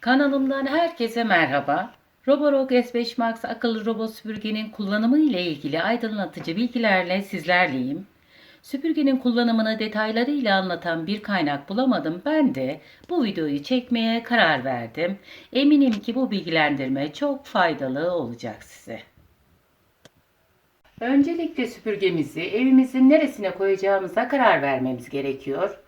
Kanalımdan herkese merhaba. Roborock S5 Max akıllı robot süpürgenin kullanımı ile ilgili aydınlatıcı bilgilerle sizlerleyim. Süpürgenin kullanımını detaylarıyla anlatan bir kaynak bulamadım. Ben de bu videoyu çekmeye karar verdim. Eminim ki bu bilgilendirme çok faydalı olacak size. Öncelikle süpürgemizi evimizin neresine koyacağımıza karar vermemiz gerekiyor.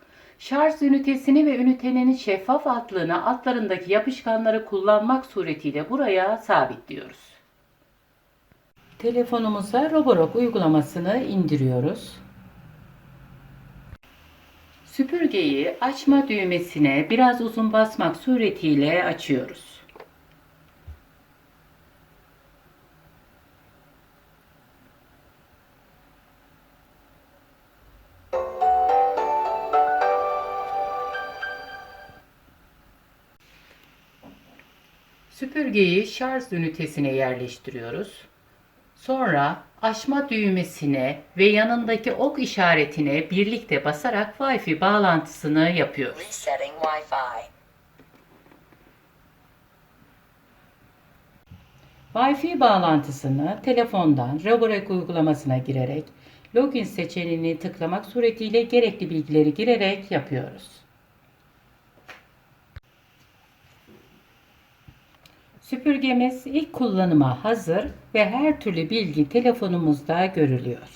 Şarj ünitesini ve ünitenin şeffaf altlığını altlarındaki yapışkanları kullanmak suretiyle buraya sabitliyoruz. Telefonumuza Roborock uygulamasını indiriyoruz. Süpürgeyi açma düğmesine biraz uzun basmak suretiyle açıyoruz. Süpürgeyi şarj ünitesine yerleştiriyoruz. Sonra açma düğmesine ve yanındaki ok işaretine birlikte basarak Wi-Fi bağlantısını yapıyoruz. Resetting Wi-Fi. Wi-Fi bağlantısını telefondan Roborock uygulamasına girerek login seçeneğini tıklamak suretiyle gerekli bilgileri girerek yapıyoruz. Süpürgemiz ilk kullanıma hazır ve her türlü bilgi telefonumuzda görülüyor.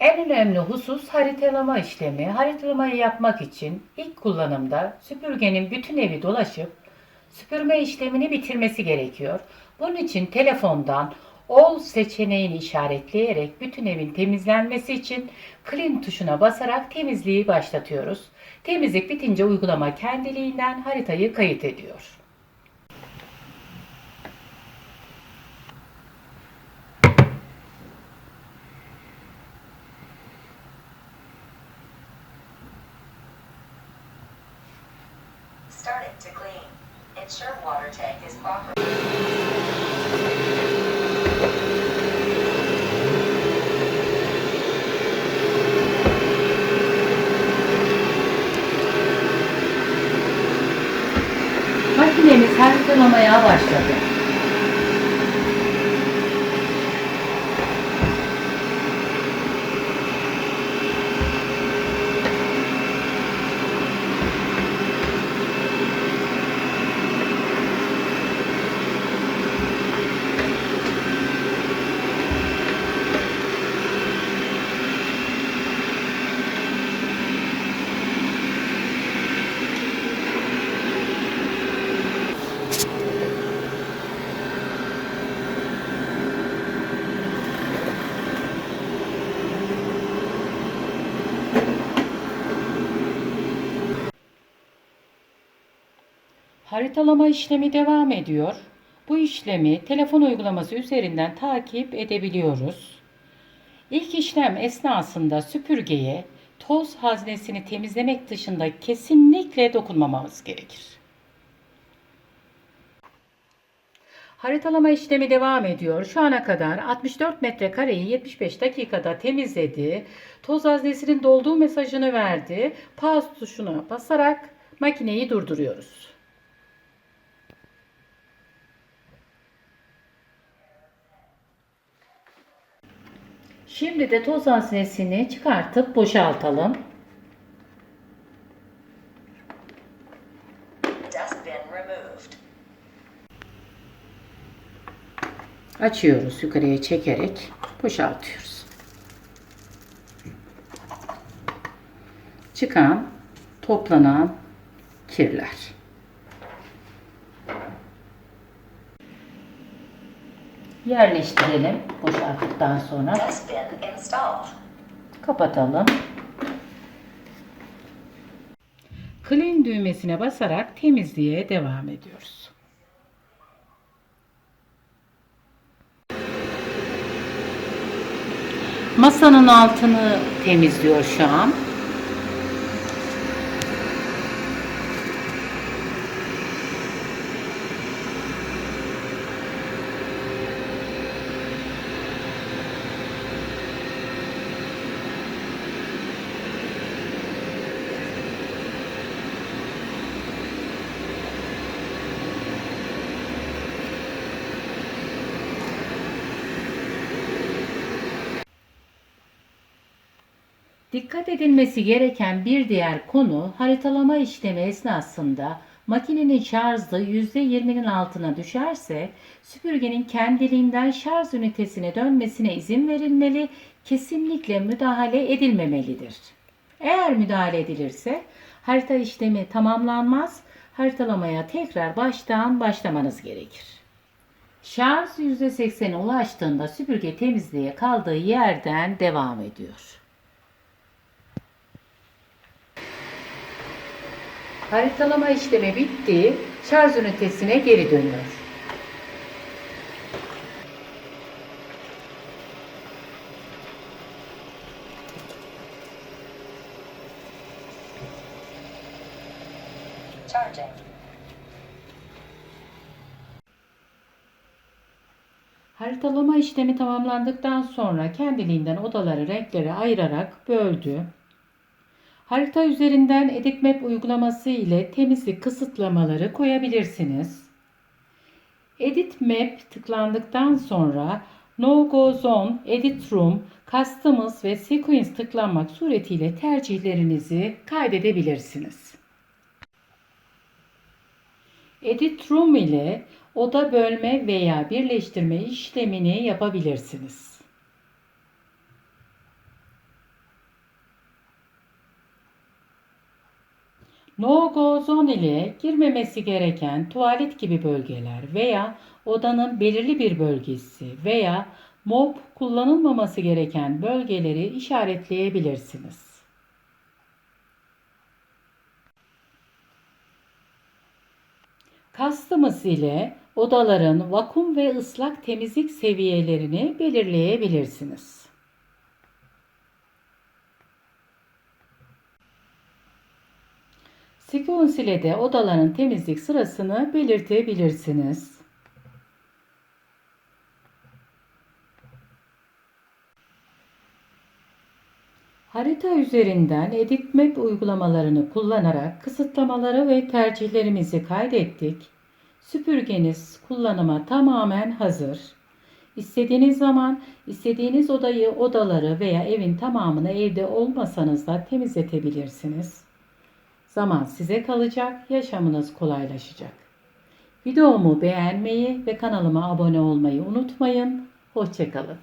En önemli husus haritalama işlemi. Haritalamayı yapmak için ilk kullanımda süpürgenin bütün evi dolaşıp süpürme işlemini bitirmesi gerekiyor. Bunun için telefondan All seçeneğini işaretleyerek bütün evin temizlenmesi için Clean tuşuna basarak temizliği başlatıyoruz. Temizlik bitince uygulama kendiliğinden haritayı kayıt ediyor. Starting to clean. Ensure water tank is proper. Haritalamaya başladı. Haritalama işlemi devam ediyor. Bu işlemi telefon uygulaması üzerinden takip edebiliyoruz. İlk işlem esnasında süpürgeye toz haznesini temizlemek dışında kesinlikle dokunmamamız gerekir. Haritalama işlemi devam ediyor. Şu ana kadar 64 metrekareyi 75 dakikada temizledi. Toz haznesinin dolduğu mesajını verdi. Pause tuşuna basarak makineyi durduruyoruz. Şimdi de toz haznesini çıkartıp boşaltalım. Açıyoruz yukarıya çekerek boşaltıyoruz. Çıkan, toplanan kirler. Yerleştirelim boşalttıktan sonra. Kapatalım. Clean düğmesine basarak temizliğe devam ediyoruz. Masanın altını temizliyor şu an. Dikkat edilmesi gereken bir diğer konu haritalama işlemi esnasında makinenin şarjı %20'nin altına düşerse süpürgenin kendiliğinden şarj ünitesine dönmesine izin verilmeli, kesinlikle müdahale edilmemelidir. Eğer müdahale edilirse harita işlemi tamamlanmaz, haritalamaya tekrar baştan başlamanız gerekir. Şarj %80'e ulaştığında süpürge temizliğe kaldığı yerden devam ediyor. Haritalama işlemi bitti. Şarj ünitesine geri dönüyor. Charging. Haritalama işlemi tamamlandıktan sonra kendiliğinden odaları renklere ayırarak böldü. Harita üzerinden Edit Map uygulaması ile temizlik kısıtlamaları koyabilirsiniz. Edit Map tıklandıktan sonra No Go Zone, Edit Room, Customs ve Sequence tıklanmak suretiyle tercihlerinizi kaydedebilirsiniz. Edit Room ile oda bölme veya birleştirme işlemini yapabilirsiniz. No-go zone ile girmemesi gereken tuvalet gibi bölgeler veya odanın belirli bir bölgesi veya mop kullanılmaması gereken bölgeleri işaretleyebilirsiniz. Customs ile odaların vakum ve ıslak temizlik seviyelerini belirleyebilirsiniz. Sequence ile de odaların temizlik sırasını belirtebilirsiniz. Harita üzerinden Edit Map uygulamalarını kullanarak kısıtlamaları ve tercihlerimizi kaydettik. Süpürgeniz kullanıma tamamen hazır. İstediğiniz zaman istediğiniz odayı, odaları veya evin tamamını evde olmasanız da temizletebilirsiniz. Zaman size kalacak, yaşamınız kolaylaşacak. Videomu beğenmeyi ve kanalıma abone olmayı unutmayın. Hoşçakalın.